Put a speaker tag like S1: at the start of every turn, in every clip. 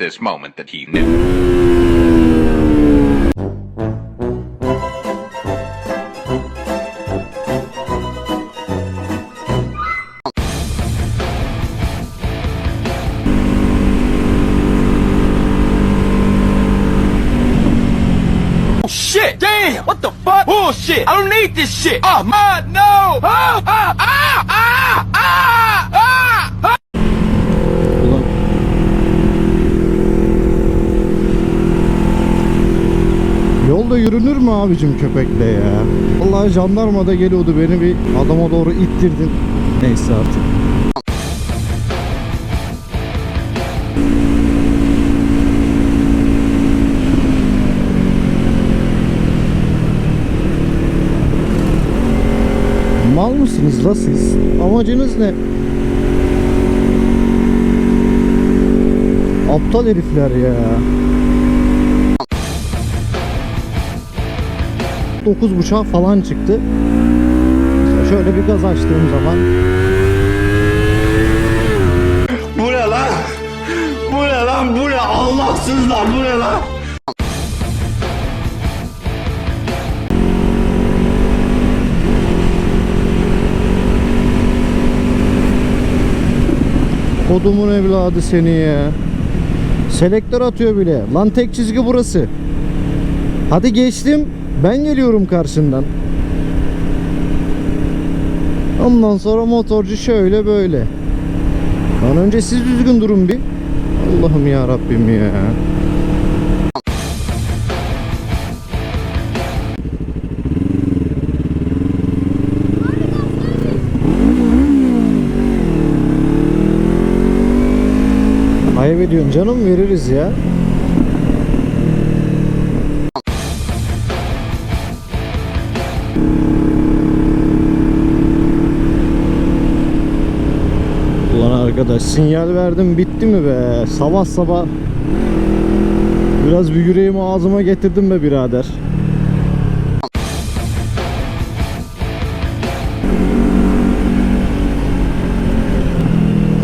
S1: this moment that he knew.
S2: Shit! Damn! What the fuck? Bullshit! I don't need this shit! Oh, my, no! Ah, ah, ah, ah, ah,
S3: Yolda yürünür mü abicim köpekle ya? Vallahi jandarma da geliyordu beni bir adama doğru ittirdin. Neyse artık. Mal mısınız la siz? Amacınız ne? Aptal herifler ya. 9.5'a falan çıktı. Şöyle bir gaz açtığım zaman
S4: Bu ne lan? Bu ne lan? Bu ne? Allahsızlar bu ne lan?
S3: kodumun evladı seni ya. Selektör atıyor bile. Lan tek çizgi burası. Hadi geçtim. Ben geliyorum karşından. Ondan sonra motorcu şöyle böyle. Lan önce siz düzgün durun bir. Allah'ım ya Rabbim ya. Ayıp ediyorsun canım veririz ya. Arkadaş sinyal verdim bitti mi be? Sabah sabah biraz bir yüreğimi ağzıma getirdim be birader.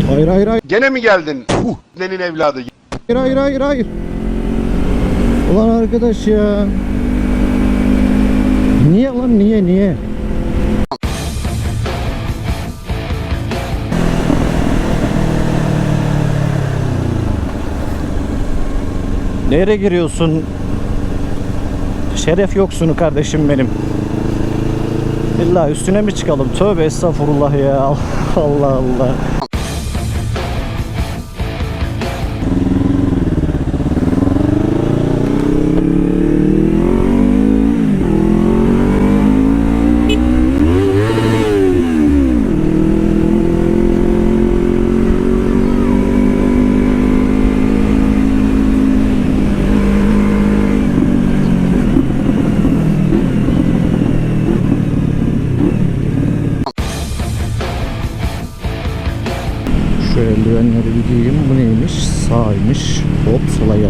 S3: Hayır hayır hayır.
S5: Gene mi geldin? Nenin evladı.
S3: Hayır hayır hayır hayır. Ulan arkadaş ya. Niye lan niye niye? Nereye giriyorsun? Şeref yoksunu kardeşim benim. İlla üstüne mi çıkalım? Tövbe estağfurullah ya. Allah Allah. Giyeyim. Bu neymiş? Sağymış. Hop sola gel.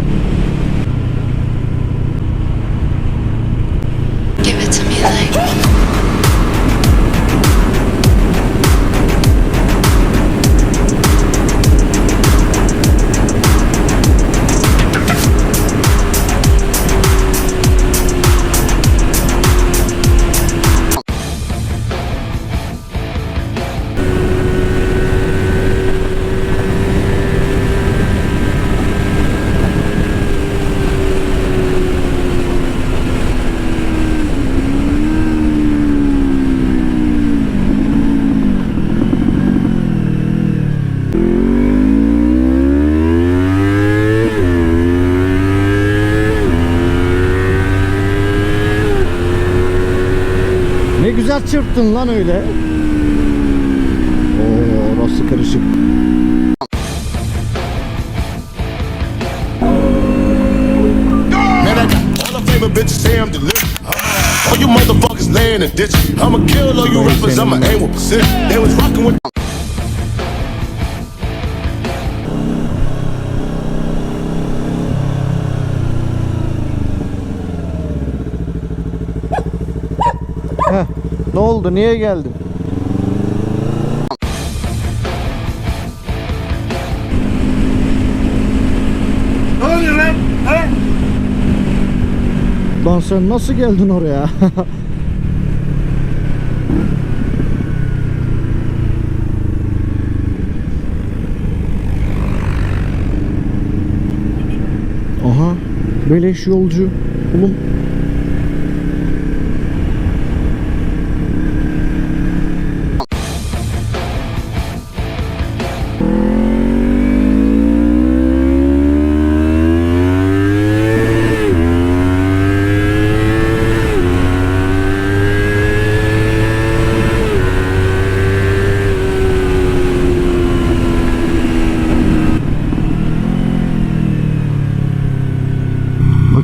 S3: Çırptın lan öyle. Oo, orası karışık.
S6: All you motherfuckers laying in ditches. I'ma kill all you rappers, I'ma aim with precision. They was rocking with.
S3: oldu? Niye geldin? Lan sen nasıl geldin oraya? Aha beleş yolcu. Oğlum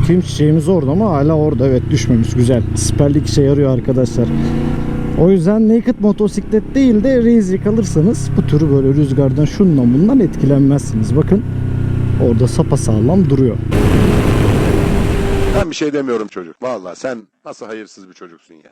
S3: Bakayım çiçeğimiz orada mı? Hala orada. Evet düşmemiş. Güzel. Siperlik işe yarıyor arkadaşlar. O yüzden naked motosiklet değil de Razy kalırsanız bu tür böyle rüzgardan şundan bundan etkilenmezsiniz. Bakın orada sapasağlam duruyor.
S5: Ben bir şey demiyorum çocuk. Vallahi sen nasıl hayırsız bir çocuksun ya.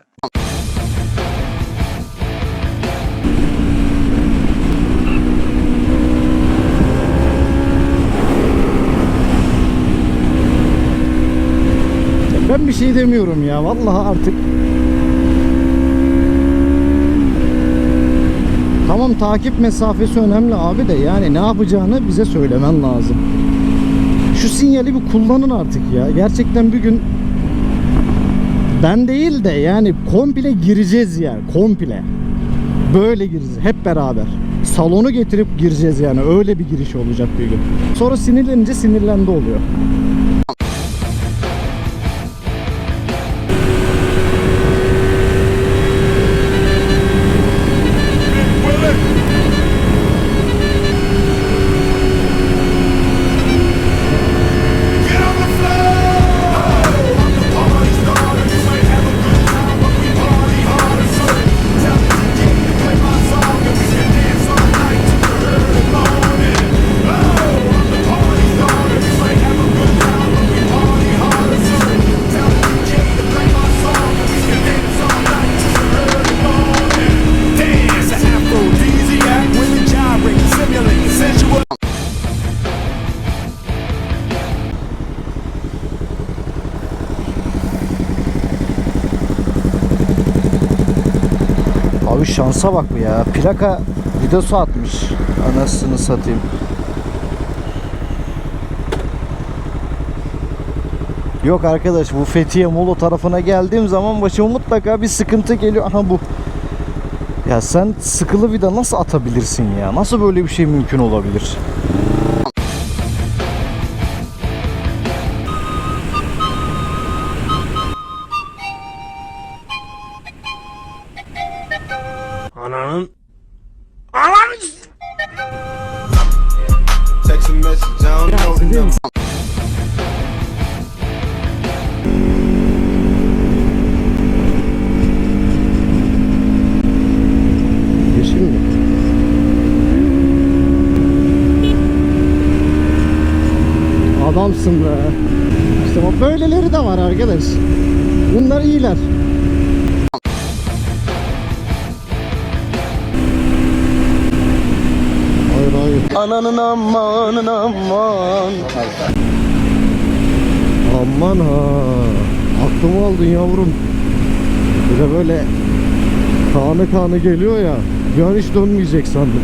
S3: Ben bir şey demiyorum ya. Vallahi artık Tamam takip mesafesi önemli abi de yani ne yapacağını bize söylemen lazım. Şu sinyali bir kullanın artık ya. Gerçekten bir gün ben değil de yani komple gireceğiz yani komple. Böyle gireceğiz hep beraber. Salonu getirip gireceğiz yani öyle bir giriş olacak bir gün. Sonra sinirlenince sinirlendi oluyor. Şansa bak ya. Plaka videosu atmış. Anasını satayım. Yok arkadaş bu Fethiye Molo tarafına geldiğim zaman başıma mutlaka bir sıkıntı geliyor. Aha bu. Ya sen sıkılı vida nasıl atabilirsin ya? Nasıl böyle bir şey mümkün olabilir? Yeşil mi? Adamsın be. İşte böyleleri de var arkadaş. Bunlar iyiler.
S4: Ananın amanın aman.
S3: Aman ha. Aklımı aldın yavrum. De böyle kanı kanı geliyor ya. Bir an hiç dönmeyecek sandım.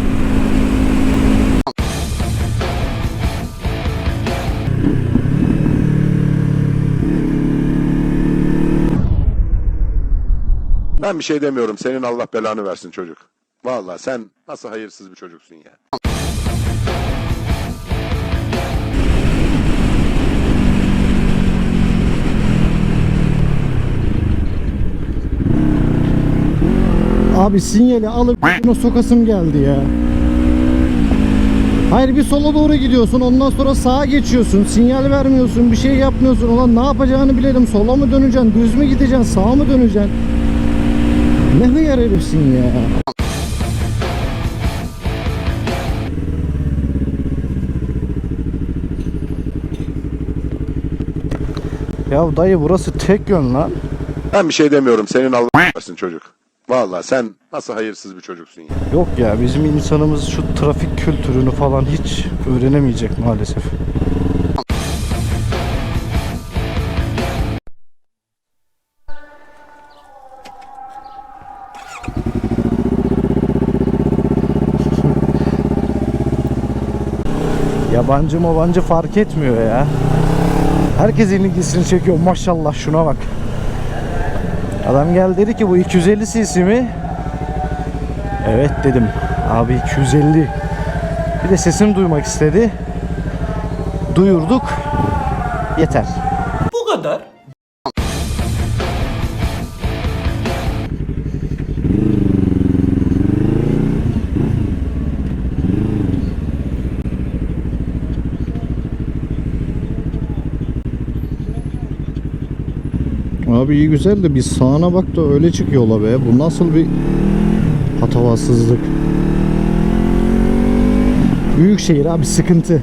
S5: Ben bir şey demiyorum. Senin Allah belanı versin çocuk. Vallahi sen nasıl hayırsız bir çocuksun ya.
S3: Abi sinyali alıp sokasım geldi ya. Hayır bir sola doğru gidiyorsun ondan sonra sağa geçiyorsun sinyal vermiyorsun bir şey yapmıyorsun ulan ne yapacağını bilelim sola mı döneceksin düz mü gideceksin sağa mı döneceksin ne hıyar herifsin ya Ya dayı burası tek yön lan
S5: Ben bir şey demiyorum. Senin Allah versin çocuk. Valla sen nasıl hayırsız bir çocuksun ya.
S3: Yok ya bizim insanımız şu trafik kültürünü falan hiç öğrenemeyecek maalesef. Yabancı mabancı fark etmiyor ya. Herkesin ilgisini çekiyor maşallah şuna bak. Adam geldi dedi ki bu 250 cc mi? Evet dedim. Abi 250. Bir de sesini duymak istedi. Duyurduk. Yeter.
S2: Bu kadar.
S3: Abi iyi güzel de bir sağına bak da öyle çık yola be. Bu nasıl bir patavatsızlık. Büyük şehir abi sıkıntı.